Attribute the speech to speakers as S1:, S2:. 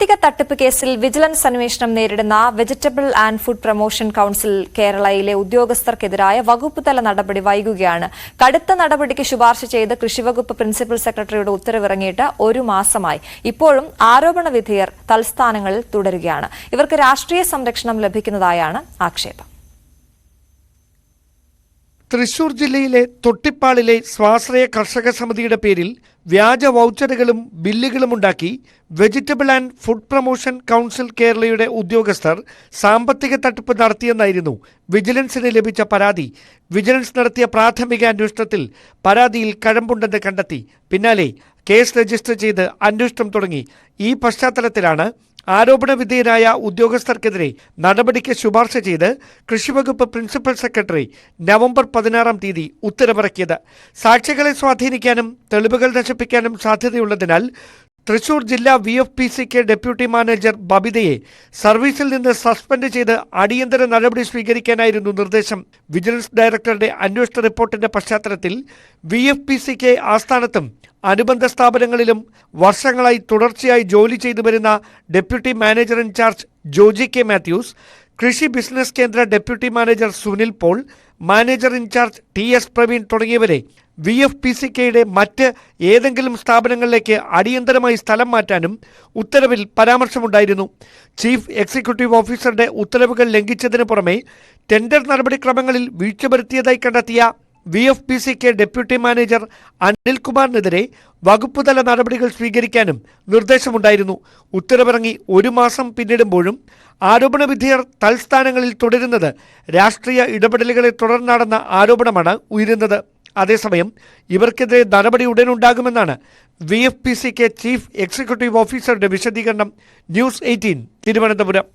S1: സാമ്പത്തിക തട്ടിപ്പ് കേസിൽ വിജിലൻസ് അന്വേഷണം നേരിടുന്ന vegetable and food promotion council കേരളയിലെ ഉദ്യോഗസ്ഥർക്കെതിരായ വകുപ്പുതല നടപടി വൈകുകയാണ്. കടുത്ത നടപടിക്ക് ശുപാർശ ചെയ്ത് കൃഷിവകുപ്പ് പ്രിൻസിപ്പൽ സെക്രട്ടറിയുടെ ഉത്തരവിറങ്ങിയിട്ട് ഒരു മാസമായി. ഇപ്പോഴും ആരോപണ വിധേയർ തൽസ്ഥാനങ്ങളിൽ തുടരുകയാണ്. ഇവർക്ക് രാഷ്ട്രീയ സംരക്ഷണം ലഭിക്കുന്നതായാണ് ആക്ഷേപം.
S2: തൃശൂർ ജില്ലയിലെ തൊട്ടിപ്പാളിലെ സ്വാശ്രയ കർഷക സമിതിയുടെ പേരിൽ വ്യാജ വൗച്ചറുകളും ബില്ലുകളും ഉണ്ടാക്കി vegetable and food promotion council കേരളയുടെ ഉദ്യോഗസ്ഥർ സാമ്പത്തിക തട്ടിപ്പ് നടത്തിയെന്നായിരുന്നു വിജിലൻസിന് ലഭിച്ച പരാതി. വിജിലൻസ് നടത്തിയ പ്രാഥമിക അന്വേഷണത്തിൽ പരാതിയിൽ കഴമ്പുണ്ടെന്ന് കണ്ടെത്തി. പിന്നാലെ കേസ് രജിസ്റ്റർ ചെയ്ത് അന്വേഷണം തുടങ്ങി. ഈ പശ്ചാത്തലത്തിലാണ് ആരോപണ വിധേയരായ ഉദ്യോഗസ്ഥർക്കെതിരെ നടപടിക്ക് ശുപാർശ ചെയ്ത് കൃഷിവകുപ്പ് പ്രിൻസിപ്പൽ സെക്രട്ടറി നവംബർ പതിനാറാം തീയതി ഉത്തരവിറക്കിയത്. സാക്ഷികളെ സ്വാധീനിക്കാനും തെളിവുകൾ നശിപ്പിക്കാനും സാധ്യതയുള്ളതിനാൽ തൃശൂർ ജില്ലാ വി എഫ് പി സിക്ക് ഡെപ്യൂട്ടി മാനേജർ ബബിതയെ സർവീസിൽ നിന്ന് സസ്പെൻഡ് ചെയ്ത് അടിയന്തര നടപടി സ്വീകരിക്കാനായിരുന്നു നിർദ്ദേശം. വിജിലൻസ് ഡയറക്ടറുടെ അന്വേഷണ റിപ്പോർട്ടിന്റെ പശ്ചാത്തലത്തിൽ വി എഫ് പി സിക്ക് ആസ്ഥാനത്തും അനുബന്ധ സ്ഥാപനങ്ങളിലും വർഷങ്ങളായി തുടർച്ചയായി ജോലി ചെയ്തു വരുന്ന deputy manager in charge Joji K Mathews കൃഷി ബിസിനസ് കേന്ദ്ര deputy manager Sunil Paul manager in charge T S Praveen തുടങ്ങിയവരെ വി എഫ് പി സി കെയുടെ മറ്റ് ഏതെങ്കിലും സ്ഥാപനങ്ങളിലേക്ക് അടിയന്തരമായി സ്ഥലം മാറ്റാനും ഉത്തരവിൽ പരാമർശമുണ്ടായിരുന്നു. ചീഫ് എക്സിക്യൂട്ടീവ് ഓഫീസറുടെ ഉത്തരവുകൾ ലംഘിച്ചതിന് പുറമെ ടെൻഡർ നടപടിക്രമങ്ങളിൽ വീഴ്ച വരുത്തിയതായി കണ്ടെത്തിയ V F P C K deputy manager അനിൽകുമാറിനെതിരെ വകുപ്പുതല നടപടികൾ സ്വീകരിക്കാനും നിർദ്ദേശമുണ്ടായിരുന്നു. ഉത്തരവിറങ്ങി ഒരു മാസം പിന്നിടുമ്പോഴും ആരോപണ വിധേയർ തൽസ്ഥാനങ്ങളിൽ തുടരുന്നത് രാഷ്ട്രീയ ഇടപെടലുകളെ തുടർന്നാണെന്ന ആരോപണമാണ് ഉയരുന്നത്. അതേസമയം ഇവർക്കെതിരെ നടപടി ഉടനുണ്ടാകുമെന്നാണ് V F P C K chief executive ഓഫീസറുടെ വിശദീകരണം ന്യൂസ് എയ്റ്റീൻ തിരുവനന്തപുരം.